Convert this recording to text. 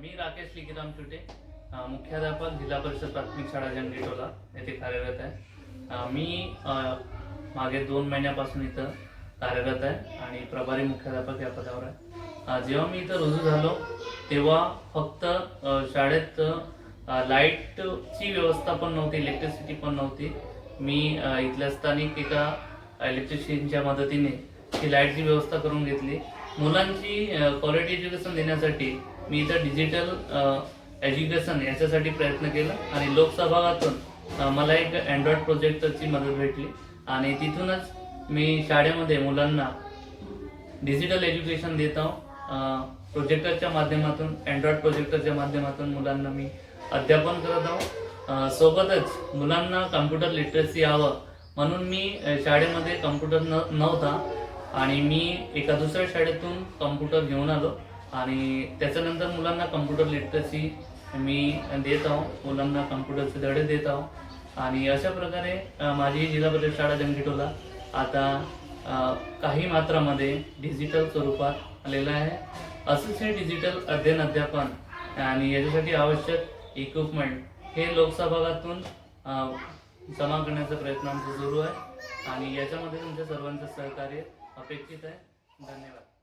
मी राकेश लिखिराम चुटे मुख्याध्यापक जिल्हा परिषद प्राथमिक शाळा जंगीटोला येथे कार्यरत आहे. मी मागे दोन महिन्यापासून इथं कार्यरत आहे आणि प्रभारी मुख्याध्यापक या पदावर आहे. जेव्हा मी इथं रुजू झालो तेव्हा फक्त शाळेत लाईटची व्यवस्था पण नव्हती इलेक्ट्रिसिटी पण नव्हती. मी इथल्या स्थानिक एका इलेक्ट्रिशियनच्या मदतीने ही लाईटची व्यवस्था करून घेतली. मुलांची क्वालिटी एज्युकेशन देण्यासाठी मी इथं डिजिटल एज्युकेशन याच्यासाठी प्रयत्न केला आणि लोकसहभागातून मला एक अँड्रॉइड प्रोजेक्टची मदत भेटली. आणि तिथूनच मी शाळेमध्ये मुलांना डिजिटल एज्युकेशन देत आहो. प्रोजेक्टरच्या माध्यमातून अँड्रॉइड प्रोजेक्टरच्या माध्यमातून मुलांना मी अध्यापन करत आहो. सोबतच मुलांना कम्प्युटर लिटरसी यावं म्हणून मी शाळेमध्ये कम्प्युटर न नव्हता. आणि मी एका दुसऱ्या शाळेतून कम्प्युटर घेऊन आलो. आणि त्याच्यानंतर मुलांना कम्प्युटर लिटरसी मी देत आहो. मुलांना कम्प्युटरचे धडे देत आहो. आणि अशा प्रकारे माझी जिल्हा परिषद शाळा जंगीटोला आता काही मात्रामध्ये डिजिटल स्वरूपात आलेलं आहे. असंच हे डिजिटल अध्ययन अध्यापन आणि याच्यासाठी आवश्यक इक्विपमेंट हे लोकसभागातून जमा करण्याचा प्रयत्न आमचा सुरू आहे. आणि याच्यामध्ये तुमच्या सर्वांचं सहकार्य अपेक्षित आहे. धन्यवाद.